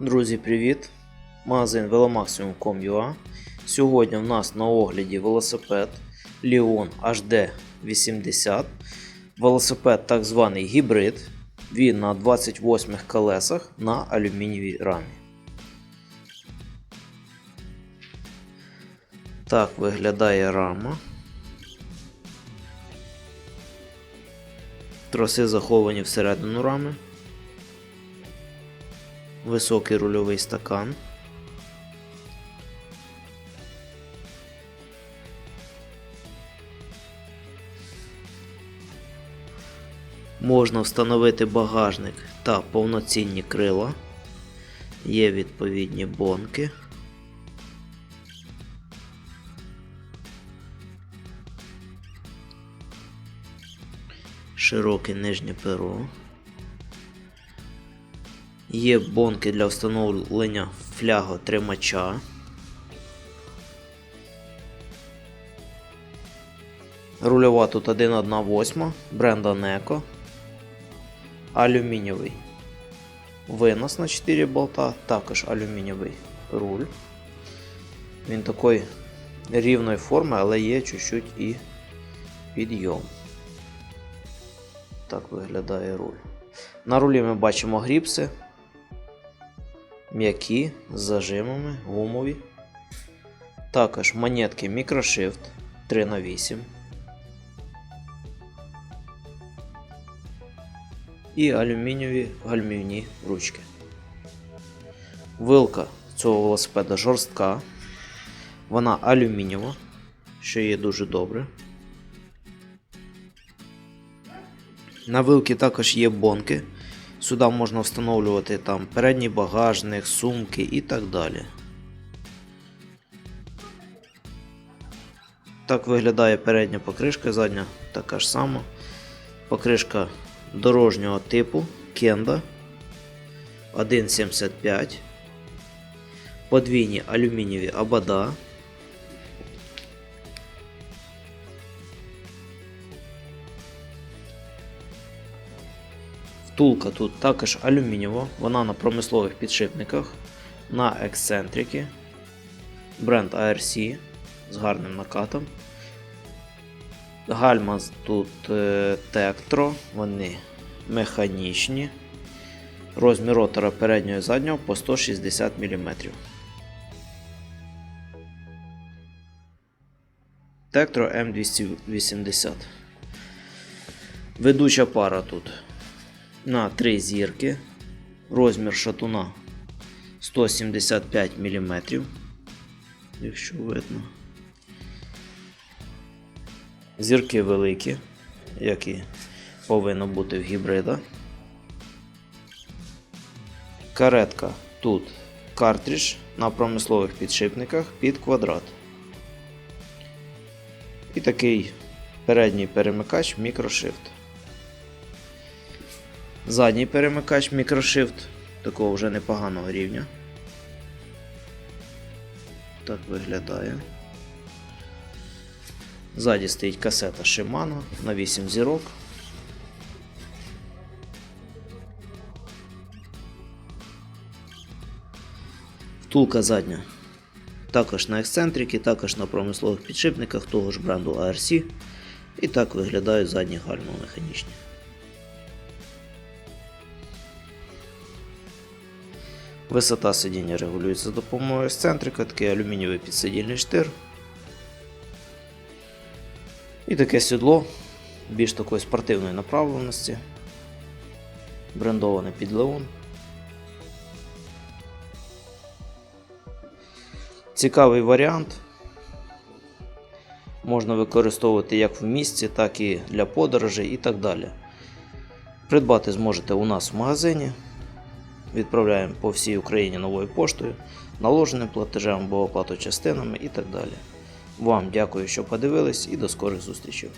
Друзі, привіт! Магазин velomaximum.com.ua Сьогодні в нас на огляді велосипед Leon HD 80. Велосипед так званий гібрид. Він на 28 колесах на алюмінієвій рамі. Так виглядає рама. Троси заховані всередину рами. Високий рульовий стакан. Можна встановити багажник та повноцінні крила. Є відповідні бонки. Широке нижнє перо. Є бонки для встановлення фляготримача. Рульова тут 1,1,8 бренда Неко. Алюмінієвий винос на 4 болта, також алюмінієвий руль. Він такої рівної форми, але є чуть-чуть і підйом. Так виглядає руль. На рулі ми бачимо гріпси, м'які з зажимами, гумові. Також монетки Microshift 3х8. І алюмінієві гальмівні ручки. Вилка цього велосипеда жорстка. Вона алюмінієва, що є дуже добре. На вилці також є бонки. Сюди можна встановлювати там передній багажник, сумки і так далі. Так виглядає передня покришка, задня така ж сама. Покришка дорожнього типу Кенда 1,75. Подвійні алюмінієві абада. Втулка тут також алюмінієва, вона на промислових підшипниках, на ексцентрики, бренд ARC з гарним накатом. Гальма тут е, Tektro, вони механічні. Розмір ротора переднього і заднього по 160 мм. Tektro M280. Ведуча пара тут на 3 зірки. Розмір шатуна 175 мм. Якщо видно. Зірки великі, як і повинно бути в гібрида. Каретка тут картридж на промислових підшипниках під квадрат. І такий передній перемикач мікрошифт. Задній перемикач мікрошифт такого вже непоганого рівня. Так виглядає. Ззаді стоїть касета Shimano на 8 зірок. Втулка задня. Також на ексцентрики, також на промислових підшипниках того ж бренду ARC. І так виглядають задні гальма механічні. Висота сидіння регулюється за допомогою ексцентрика, такий алюмінієвий підсидільний штир. І таке сідло більш такої спортивної направленості. Брендоване під Leon. Цікавий варіант. Можна використовувати як в місті, так і для подорожей і так далі. Придбати зможете у нас в магазині. Відправляємо по всій Україні новою поштою, наложеним платежем або оплату частинами і так далі. Вам дякую, що подивились, і до скорих зустрічей.